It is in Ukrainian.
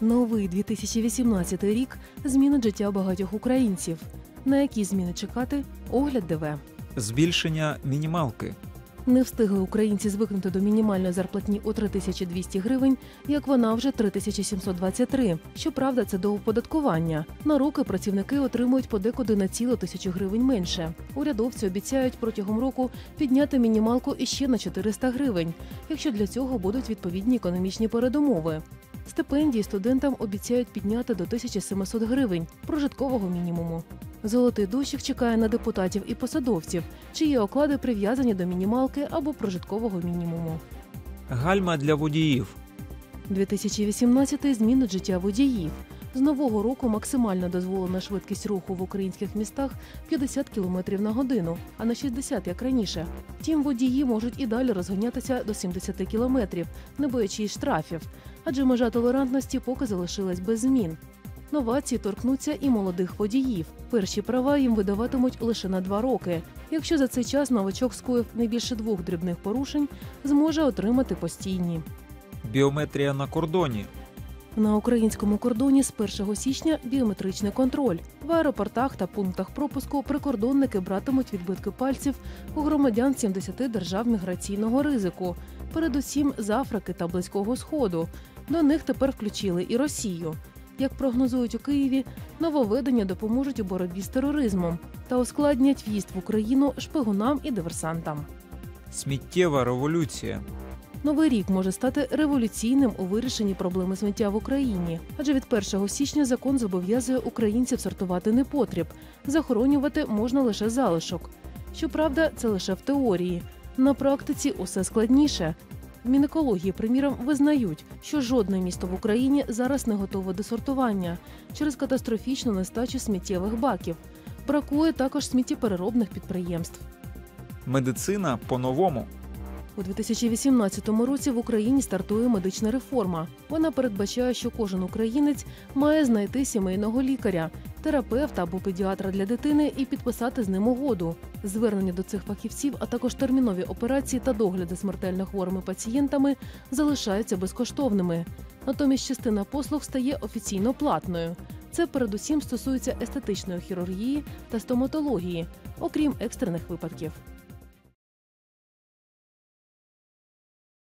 Новий 2018 рік змінить життя багатьох українців. На які зміни чекати? Огляд ДВ. Збільшення мінімалки. Не встигли українці звикнути до мінімальної зарплатні у 3200 гривень, як вона вже 3723. Щоправда, це до оподаткування. На роки працівники отримують подекуди на цілу тисячу гривень менше. Урядовці обіцяють протягом року підняти мінімалку іще на 400 гривень, якщо для цього будуть відповідні економічні передумови. Стипендії студентам обіцяють підняти до 1700 гривень прожиткового мінімуму. Золотий дощик чекає на депутатів і посадовців, чиї оклади прив'язані до мінімалки або прожиткового мінімуму. Гальма для водіїв. 2018 змінить життя водіїв. З нового року максимальна дозволена швидкість руху в українських містах 50 км на годину, а не 60, як раніше. Втім, водії можуть і далі розганятися до 70 км, не боячись штрафів, адже межа толерантності поки залишилась без змін. Новації торкнуться і молодих водіїв. Перші права їм видаватимуть лише на два роки. Якщо за цей час новачок скоїв не більше двох дрібних порушень, зможе отримати постійні. Біометрія на кордоні. На українському кордоні з 1 січня біометричний контроль. В аеропортах та пунктах пропуску прикордонники братимуть відбитки пальців у громадян 70 держав міграційного ризику, передусім з Африки та Близького Сходу. До них тепер включили і Росію. Як прогнозують у Києві, нововведення допоможуть у боротьбі з тероризмом та ускладнять в'їзд в Україну шпигунам і диверсантам. Сміттєва революція. Новий рік може стати революційним у вирішенні проблеми сміття в Україні, адже від 1 січня закон зобов'язує українців сортувати непотріб. Захоронювати можна лише залишок. Щоправда, це лише в теорії. На практиці усе складніше. В Мінекології, приміром, визнають, що жодне місто в Україні зараз не готове до сортування через катастрофічну нестачу сміттєвих баків. Бракує також сміттєпереробних підприємств. Медицина по-новому. У 2018 році в Україні стартує медична реформа. Вона передбачає, що кожен українець має знайти сімейного лікаря, терапевта або педіатра для дитини і підписати з ним угоду. Звернення до цих фахівців, а також термінові операції та догляди смертельно хворими пацієнтами залишаються безкоштовними. Натомість частина послуг стає офіційно платною. Це передусім стосується естетичної хірургії та стоматології, окрім екстрених випадків.